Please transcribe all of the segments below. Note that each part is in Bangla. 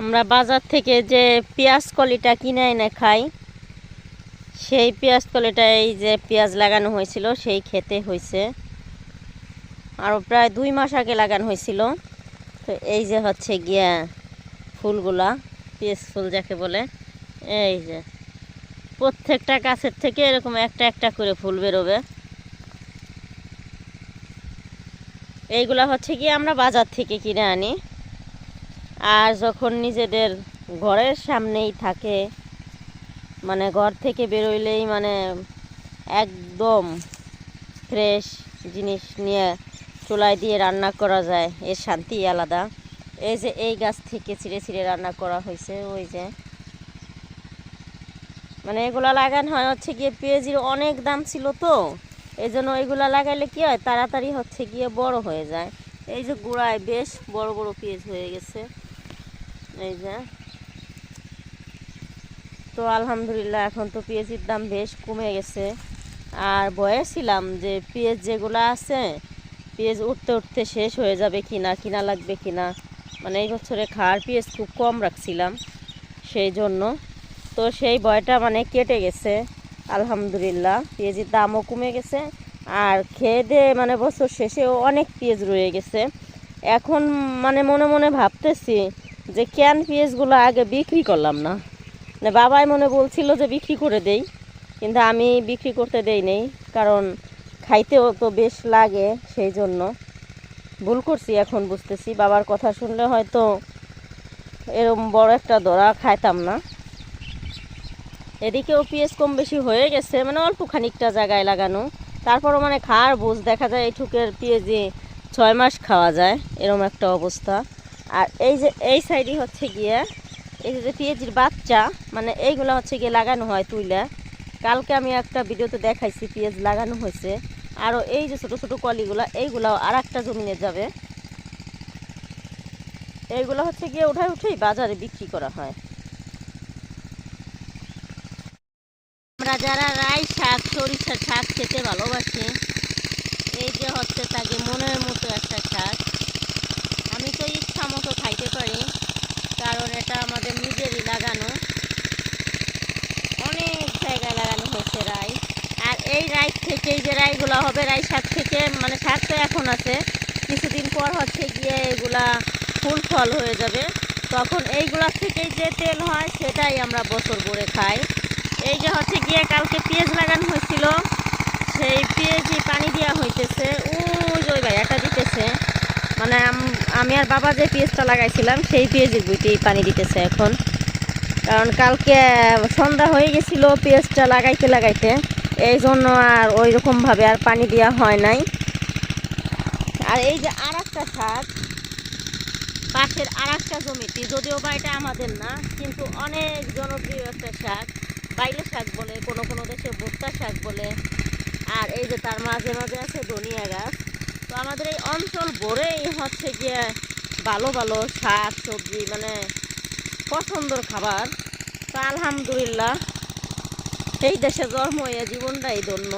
আমরা বাজার থেকে যে পেঁয়াজ কলিটা কিনে এনে খাই, সেই পেঁয়াজ কলিটা এই যে পেঁয়াজ লাগানো হয়েছিল, সেই খেতে হয়েছে। আরও প্রায় দুই মাস আগে লাগানো হয়েছিল। তো এই যে হচ্ছে গিয়া ফুলগুলা, পেঁয়াজ ফুল যাকে বলে, এই যে। প্রত্যেকটা গাছের থেকে এরকম একটা একটা করে ফুল বেরোবে। এইগুলা হচ্ছে গিয়ে আমরা বাজার থেকে কিনে আনি। আর যখন নিজেদের ঘরের সামনেই থাকে মানে ঘর থেকে বেরোইলেই মানে একদম ফ্রেশ জিনিস নিয়ে চুলায় দিয়ে রান্না করা যায়, এর শান্তি আলাদা। এই যে এই গাছ থেকে ছিঁড়ে ছিঁড়ে রান্না করা হয়েছে, ওই যে। মানে এগুলা লাগানো হয় হচ্ছে গিয়ে পেঁয়াজির অনেক দাম ছিল তো এই জন্য এগুলা লাগাইলে কি হয়, তাড়াতাড়ি হচ্ছে গিয়ে বড় হয়ে যায়। এই যে গোড়ায় বেশ বড় বড় পেঁয়াজ হয়ে গেছে। এই যে। তো আলহামদুলিল্লাহ, এখন তো পেঁয়াজির দাম বেশ কমে গেছে। আর ভয়ে ছিলাম যে পেঁয়াজ যেগুলো আছে, পেঁয়াজ উঠতে উঠতে শেষ হয়ে যাবে কিনা কিনা লাগবে কিনা। মানে এই বছরে খাওয়ার পেঁয়াজ খুব কম রাখছিলাম, সেই জন্য। তো সেই ভয়টা মানে কেটে গেছে, আলহামদুলিল্লাহ। পেঁয়াজের দামও কমে গেছে, আর খেয়ে দিয়ে মানে বছর শেষেও অনেক পেঁয়াজ রয়ে গেছে। এখন মানে মনে মনে ভাবতেছি যে ক্যান পেঁয়াজগুলো আগে বিক্রি করলাম না। মানে বাবাই মনে বলছিল যে বিক্রি করে দেই, কিন্তু আমি বিক্রি করতে দেই নেই, কারণ খাইতেও তো বেশ লাগে সেই জন্য। ভুল করছি এখন বুঝতেছি, বাবার কথা শুনলে হয়তো এরকম বড় একটা দরা খাইতাম না। এদিকেও পেঁয়াজ কম বেশি হয়ে গেছে মানে অল্প খানিকটা জায়গায় লাগানো। তারপরও মানে খাওয়ার বুঝ দেখা যায়, এই ঠুকের পেঁয়াজি ছয় মাস খাওয়া যায় এরকম একটা অবস্থা। আর এই যে, এই সাইডই হচ্ছে গিয়ে, এই যে পেঁয়াজির বাচ্চা মানে এইগুলো হচ্ছে গিয়ে লাগানো হয় তুইলা। কালকে আমি একটা ভিডিওতে দেখাইছি পেঁয়াজ লাগানো হয়েছে। আরও এই যে ছোটো ছোটো কলিগুলা, এইগুলাও আর একটা জমিনে যাবে। এইগুলো হচ্ছে গিয়ে উঠায় উঠেই বাজারে বিক্রি করা হয়। আমরা যারা রাই শাক, সরিষার শাক খেতে ভালোবাসি, এই যে হচ্ছে তাকে মনের মতো একটা শাক আমি তো ইচ্ছা মতো খাইতে পারি কারণ এটা আমাদের নিজেরই লাগানো অনেক জায়গায় লাগানো হয়েছে রাই আর এই রাই থেকে এই যে রাইগুলো হবে রাই শাক থেকে মানে শাক তো এখন আছে, কিছুদিন পর হচ্ছে গিয়ে এগুলা ফুল ফল হয়ে যাবে। তখন এইগুলা থেকেই যে তেল হয়, সেটাই আমরা বছর ভরে খাই। এই যে হচ্ছে গিয়ে কালকে পেঁয়াজ লাগানো হয়েছিল, সেই পেঁয়াজই পানি দেওয়া হইতেছে। ওই ওই ভাইয়াটা দিতেছে। মানে আমি আর বাবা যে পেঁয়াজটা লাগাইছিলাম, সেই পেঁয়াজের বুইতেই পানি দিতেছে এখন। কারণ কালকে সন্ধ্যা হয়ে গেছিল পেঁয়াজটা লাগাইতে লাগাইতে। এই জন্য আর ওই রকমভাবে আর পানি দেওয়া হয় নাই। আর এই যে আর একটা শাক, পাশের আর একটা জমিতে, যদিও বা এটা আমাদের না, কিন্তু অনেক জনপ্রিয় একটা শাক, বাইলে শাক বলে, কোনো কোনো দেশে ভুট্টা শাক বলে, আর এই যে তার মাঝে মাঝে আছে ধনিয়া গাছ। তো আমাদের এই অঞ্চল ভরেই হচ্ছে গিয়ে ভালো ভালো শাক, সবজি মানে পছন্দর খাবার। তো আলহামদুলিল্লাহ এই দেশে জন্ম হয়ে জীবনটাই ধন্য।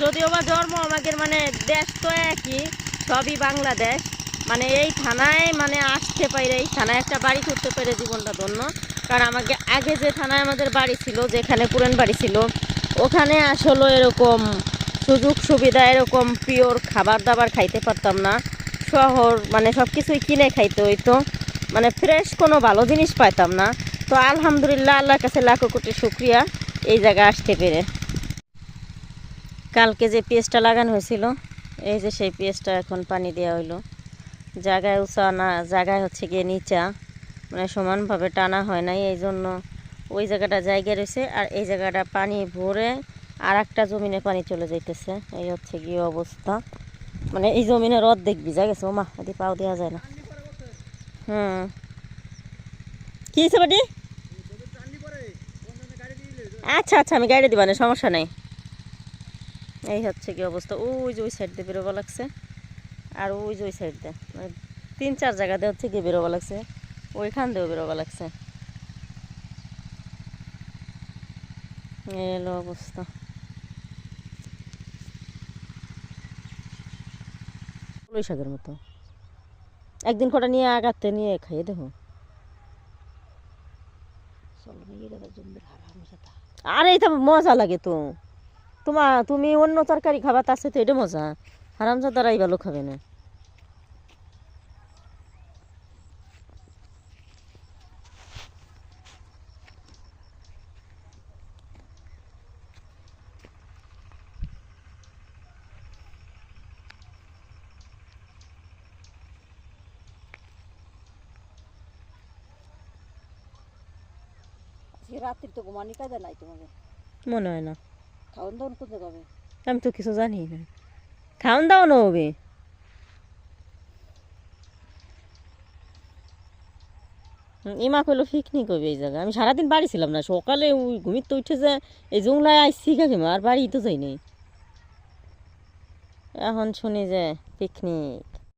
যদিও বা জন্ম আমাদের মানে দেশ তো একই, সবই বাংলাদেশ। মানে এই থানায় মানে আসতে পারে, এই থানায় একটা বাড়ি করতে পেরে জীবনটা ধন্য। কারণ আমাকে আগে যে থানায় আমাদের বাড়ি ছিল, যেখানে পুরান বাড়ি ছিল, ওখানে আসলে এরকম সুযোগ সুবিধা, এরকম পিওর খাবার দাবার খাইতে পারতাম না। শহর মানে সব কিছুই কিনে খাইতে হইতো। মানে ফ্রেশ কোনো ভালো জিনিস পাইতাম না। তো আলহামদুলিল্লাহ, আল্লাহর কাছে লাখো কোটি শুক্রিয়া। এই জায়গায় আসতে পেরে। কালকে যে পেঁয়াজটা লাগানো হয়েছিল, এই যে সেই পেঁয়াজটা এখন পানি দেওয়া হইল। জায়গায় উঁচা না জায়গায় হচ্ছে গিয়ে নিচা। মানে সমানভাবে টানা হয় নাই, এই জন্য ওই জায়গাটা জায়গায় রয়েছে, আর এই জায়গাটা পানি ভরে আর একটা জমিনে পানি চলে যাইতেছে। এই হচ্ছে গিয়ে অবস্থা। মানে এই জমিনে জমিনের অর্ধেক ভিজা গেছে, ওমা এদি পাও দেওয়া যায় না। হুম। কি বাটি? আচ্ছা আচ্ছা আমি গাড়ি দিবা না, সমস্যা নেই। এই হচ্ছে কি অবস্থা। ওই যে ওই সাইড দিয়ে বেরোবা লাগছে। আর ওই যে ওই সাইড দিয়ে মানে তিন, চার জায়গাতে হচ্ছে গিয়ে বেরোবা লাগছে। ওইখান দিয়েও বেরোবা লাগছে। এলো অবস্থা। শাকের মতো। একদিন কটা নিয়ে আগাতে, নিয়ে খাইয়ে দেখো চলো নিয়ে গেলে জমির হারাম সাথা আরে, এটা মজা লাগে তো। তোমার তুমি অন্য তরকারি খাবা, তার সাথে এটা মজা। হারামজাদারাই ভালো খাবে না। আজকে রাত্রি তো ঘুমানি কাজে নাই তোমাদের মনে হয় না। খাওয়ান দাওয়ান কোথায় যাবে আমি তো কিছু জানি না। দাওয়ানো হবে। ইমা কইলো পিকনিক হবে এই জায়গায়। আমি সারাদিন বাড়ি ছিলাম না। সকালে ওই ঘুমিতে উঠে যে এই জংলায় আইসি কাকিমা আর বাড়ি তো যাই নাই। এখন শুনি যে পিকনিক